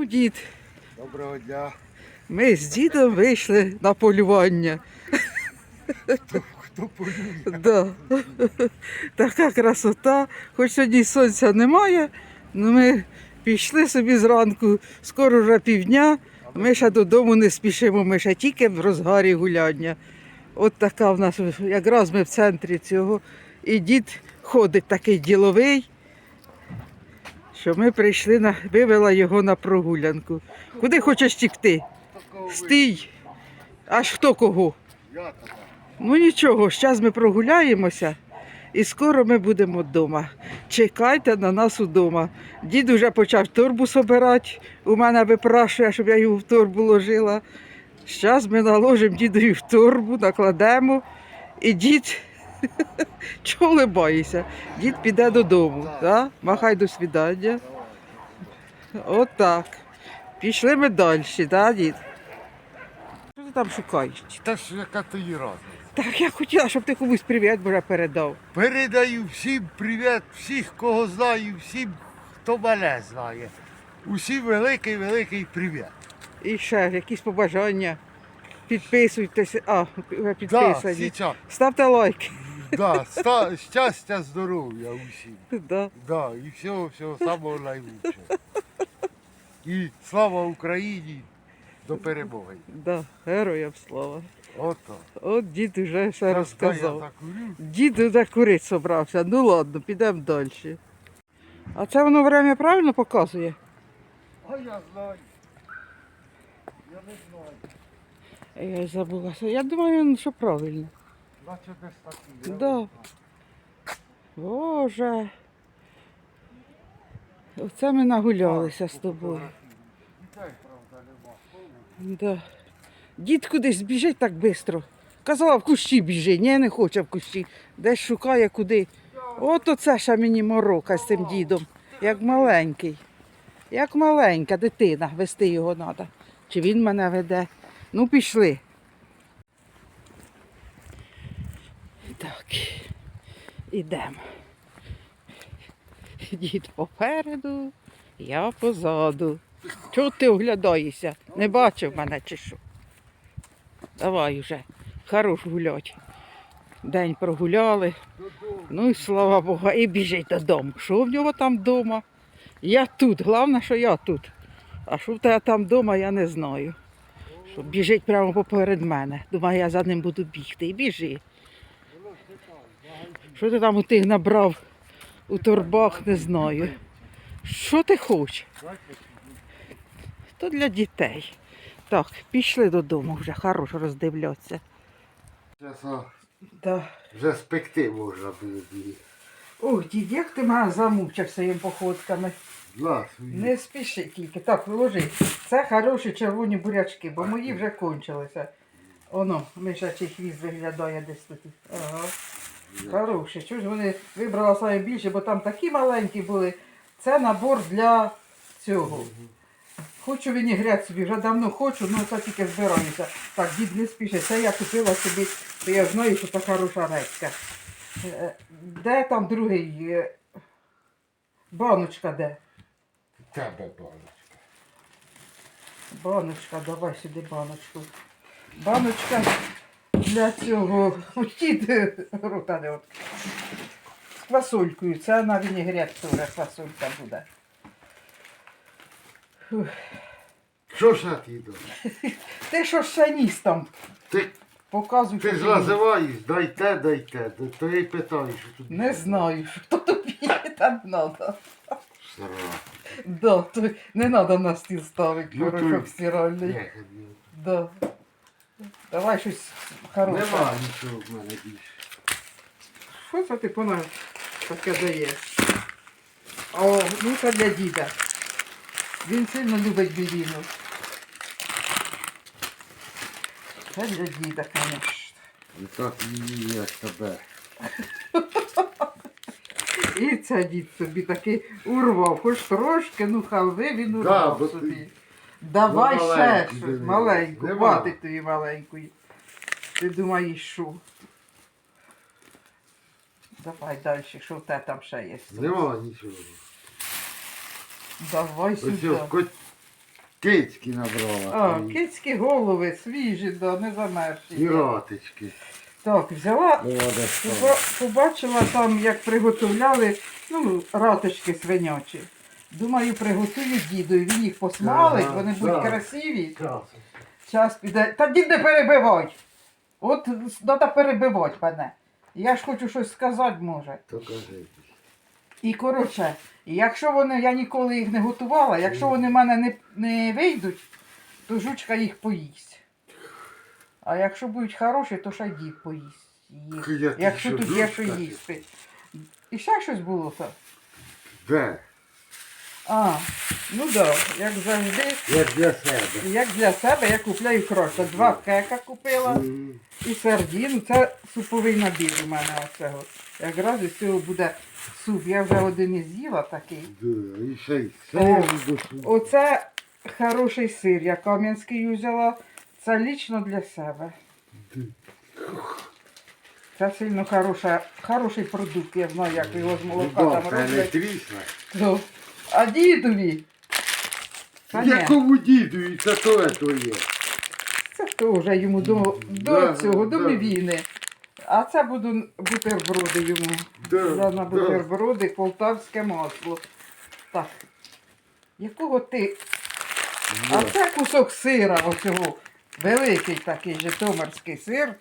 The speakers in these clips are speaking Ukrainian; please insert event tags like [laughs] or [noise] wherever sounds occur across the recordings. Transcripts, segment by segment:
Ну, дід, Доброго дня. ми з дідом вийшли на полювання. Хто полює? Да. Така красота. Хоч сьогодні сонця немає, але ми пішли собі зранку, скоро вже півдня. Ми ще додому не спішимо, ми ще тільки в розгарі гуляння. От така в нас, якраз ми в центрі цього. І дід ходить такий діловий, що ми прийшли на, вивела його на прогулянку. Куди хочеш тікти? Стій! Аж хто кого? Ну нічого, зараз ми прогуляємося і скоро ми будемо вдома. Чекайте на нас удома. Дід уже почав торбу собирати. У мене випрашує, щоб я його в торбу ложила. Зараз ми наложимо дідові в торбу, накладемо. І дід, [laughs] чого либаєшся? Дід піде додому. Да? Махай до свідання. Отак. Пішли ми далі, да, дід? Що ти там шукаєш? Та ж яка то є разниця. Так, я хотіла, щоб ти комусь привіт вже передав. Передаю всім привіт, всіх, кого знаю, всім, хто мене знає. Усім великий, великий привіт. І ще якісь побажання. Підписуйтеся. А, Да, підписані. сейчас. Ставте лайки. Да, ста, щастя, здоров'я усім. Да. Да, і всього, всього самого найкращого. І слава Україні до перемоги. Да. Героям слава. Ото. От дід уже все Та Я розказав. Дід уже курить собрався. Ну ладно, підемо далі. А це воно время правильно показує? А я знаю. Я не знаю. Я й забулася. Я думаю, що правильно. Наче десь так. Да. Боже. Оце ми нагулялися з тобою. Да. Дід кудись біжить так швидко. Казала, в кущі біжи. Ні, не хоче в кущі. Десь шукає куди. От оце ще мені морока з цим дідом. Як маленький. Як маленька дитина. Вести його треба. Чи він мене веде? Ну, пішли. Так. Ідемо. Дід попереду, я позаду. Чого ти оглядаєшся? Не бачив мене чи що? Давай уже, хорош гулять. День прогуляли. Ну і слава Богу, і біжить додому. Що в нього там вдома? Я тут. Головне, що я тут. А що в тебе там вдома, я не знаю. Що біжить прямо поперед мене. Думаю, я за ним буду бігти. І біжи. Що ти там у тих набрав у торбах, не знаю. Що ти хочеш? То для дітей. Так, пішли додому вже, хорош роздивляться. Да. вже спекти можна було б. Ох, дід, як ти мене замучив своїми походками. Не спіши тільки. Так, виложи. Це хороші червоні бурячки, бо мої вже кончилися. Оно, мишачий хвіст виглядає десь тут. Ага. Хороші. Чого ж вони вибрала саме більше, бо там такі маленькі були. Це набор для цього. Хочу вінігрет собі, вже давно хочу, ну це тільки збираюся. Так, дід не спіши. Це я купила собі, то я знаю, що це хороша редька. Е, Де там другий? Баночка де? тебе баночка. Баночка, давай сюди баночку. Баночка для цього. Дід рота не от. З квасолькою. Це на вінігрет теж квасолька буде. Фух. Що ж ти йдеш? Ти що ще ніс там? Ти, Показуй, ти що ж ти ніс. називаєш, дайте, дайте. То- То я й питаю, що тут. Не знаю, що тобі там треба. Сра. Да, то не треба на стіл ставити Ну, порошок стиральний. Ні. Да. Давай щось хороше. Нема нічого в мене більше. Що це ти пона таке даєш? О, ну це для діда. Він сильно любить біліну. Це для діда, звісно. І так мені як тебе. І це дід собі таки урвав, хоч трошки, ну халви він урвав ти- собі. Давай Ну, ще маленьку щось, маленьку, Нема. хватить тобі маленької. Ти думаєш, що? Давай далі, що в тебе там ще є? Нема нічого. Давай Ось сюди. ось, кот- Кицьки набрала. А, кицькі голови, свіжі, да, не І замерзші. ротички. Так, взяла, поба- побачила там, як приготовляли, ну, раточки свинячі. Думаю, приготую діду, і він їх посмалить, вони будуть красиві. Час піде. Та дід не перебивай. От треба перебивати мене. Я ж хочу щось сказати, може. То. І коротше, якщо вони, я ніколи їх не готувала, якщо вони в мене не, не вийдуть, то жучка їх поїсть. А якщо будуть хороші, то ще дід поїсть їх. Якщо тут є що їсти. І ще щось було так. Де? А, ну так, да, як завжди, Як для себе. як для себе я купляю крошка. Два кека купила. М, І сардіну, це суповий набір у мене оцього. Якраз із цього буде суп. Я вже один і з'їла такий. да, І ще й сир. Оце хороший сир, я кам'янський взяла. Це лічно для себе. Це сильно хороша, хороший продукт, я знаю, як його з молока там Бабка не роблять. А дідові? Якому діду і це то твоє? це теж йому до, до Да, цього, до да. мівіни. А це буду бутерброди йому. Да, За на да. бутерброди полтавське масло. Так. Якого ти? А це кусок сира оцього. Великий такий житомирський сир.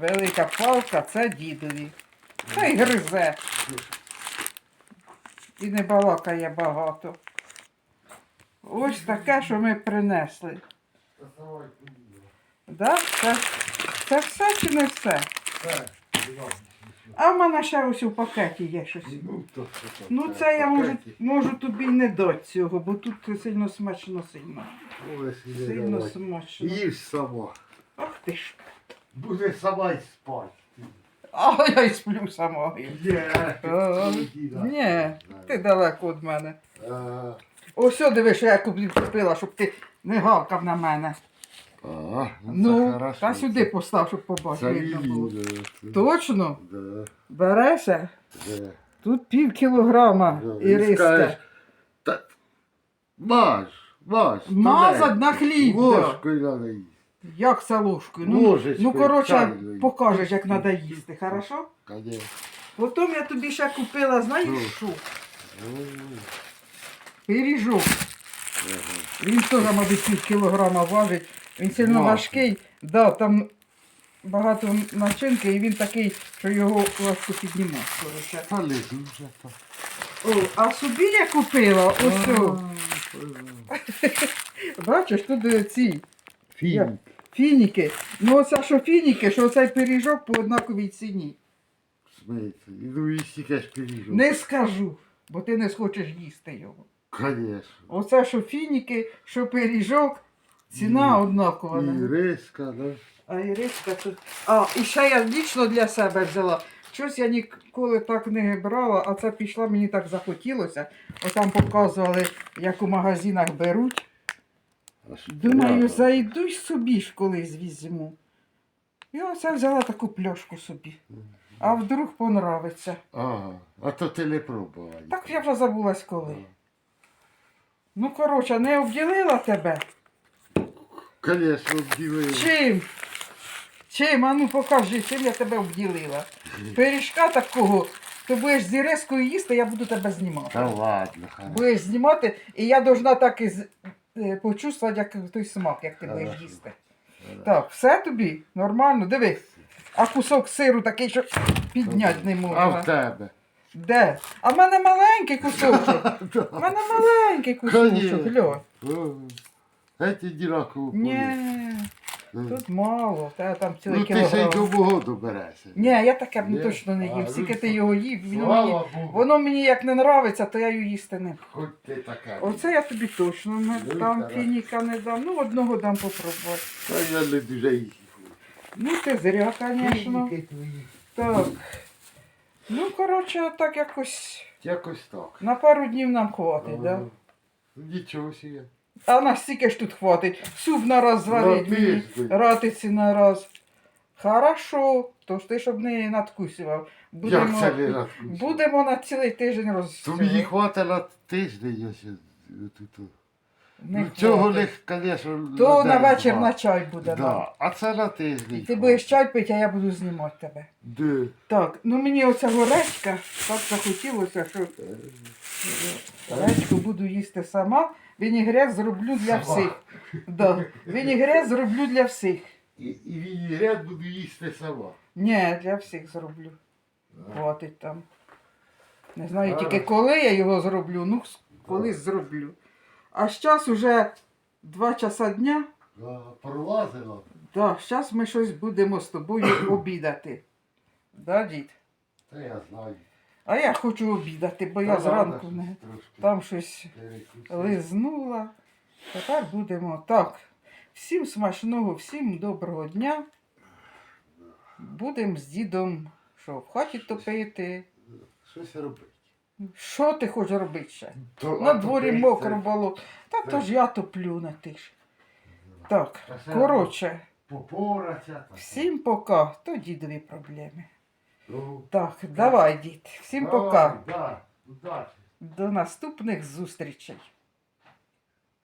Велика палка, це дідові. Та й гризе. І не балакає багато. Ось таке, що ми принесли. Да? Це, це все чи не все? А в мене ще ось у пакеті є щось. Ну, Ну це це я можу, можу тобі й не дати цього, бо тут сильно смачно сильно. Сильно смачно. Їж сама. Ах ти ж. Буде сама й спати. А я й сплю сама. Ні, Ні, ти далеко від мене. Ось о, диви, що я тобі купила, щоб ти не гавкав на мене. а, ну, це Ну, хорошо. та сюди постав, щоб Це було. Точно? Да, Береся? да, Тут пів кілограма і І риска. Та, маж, маж. Мазать на хліб, да. Ложкою їсти. Як це ложкою? Ну, Ложечкою, ну коротше, чайною. покажеш, як треба їсти, хорошо? Конечно. Потім я тобі ще купила, знаєш Ну. що? Ну, Пиріжок. ага. Він теж, мабуть, пів кілограма важить. Він сильно Важкий. важкий. Да, там багато начинки, і він такий, що його важко піднімати. коротше. Та лежу вже там. О, а собі я купила ось. А, [laughs] Бачиш, тут е, ці Фільм. Фініки. Ну оце що фініки, що цей пиріжок по однаковій ціні. Іду і стільки ж пиріжок. Не скажу, бо ти не схочеш їсти його. Конечно. Оце що фініки, що пиріжок, ціна І- однакова. І риска, да? А Іриска тут. А, і ще я лічно для себе взяла. Щось я ніколи так не брала, а це пішла, мені так захотілося. Отам показували, як у магазинах беруть. Думаю, зайду й собі ж колись візьму. І оце взяла таку пляшку собі. А вдруг понравиться. Ага. А то ти не пробувала. Так я вже забулась коли. Ну, коротше, не обділила тебе. Звісно, обділили. Чим? Чим? А ну покажи, чим я тебе обділила. Пиріжка такого, ти будеш з Ірискою їсти, я буду тебе знімати. Та ладно, хорошо. Будеш знімати, і я должна так і з- почувствувати, як той смак, як ти будеш їсти. Так, все тобі? Нормально, диви. А кусок сиру такий, що підняти не А в тебе? Де? А в мене маленький кусочок. [laughs] У мене маленький кусочок, глянь. Эти діраку. Ні, тут мало, та там цілий Ну ти ще й кілограм. до мого доберешся. Ні, я таке б Ні? точно не А, їм. Скільки ти його їв, воно Слава мені, Богу. воно мені як не нравиться, то я його їсти не. Хоч ти така. Оце я тобі точно не Ну, дам, так. фініка не дам. Ну, одного дам попробувати. Та я не дуже їх. Ну, ти зря, звісно. Твої. Так. Ну, коротше, так якось Якось так. на пару днів нам хватить, да? Нічого собі. А на стільки ж тут хватить. Суп на раз зварить На мені, тиждень. ратиці на раз. Хорошо, то ж ти щоб не надкусював. Як це не будемо на цілий тиждень роз... То мені хватить на тиждень ось тут. Не Ну, цього хватить. не, звісно, То на вечір на чай буде. Да. А це на тиждень. Ти будеш чай пити, а я буду знімати тебе. Де? Так, ну мені оця горечка так захотілося, що горечку буду їсти сама. Вінігрет зроблю для всіх. Да. Вінігрет зроблю для всіх. І, і вінігрет буду їсти сама. Ні, для всіх зроблю. Хватить там. Не знаю А. тільки коли я його зроблю, ну колись зроблю. А зараз уже 2 часа дня. Да, Пролазила. Да, зараз ми щось будемо з тобою [coughs] обідати. Да, дід? Та я знаю. А я хочу обідати, бо я зранку не там щось лизнула. Тепер будемо так. Всім смачного, всім доброго дня. Будемо з дідом що, в хаті топити. Щось робити. Що ти хочеш робити ще? То- На дворі топити мокро було. Та то ж я топлю на тиш. Так, коротше, всім пока. То дідові проблеми. Ну, Так, давай, дід. Всім давай, пока. Да, удачі. До наступних зустрічей.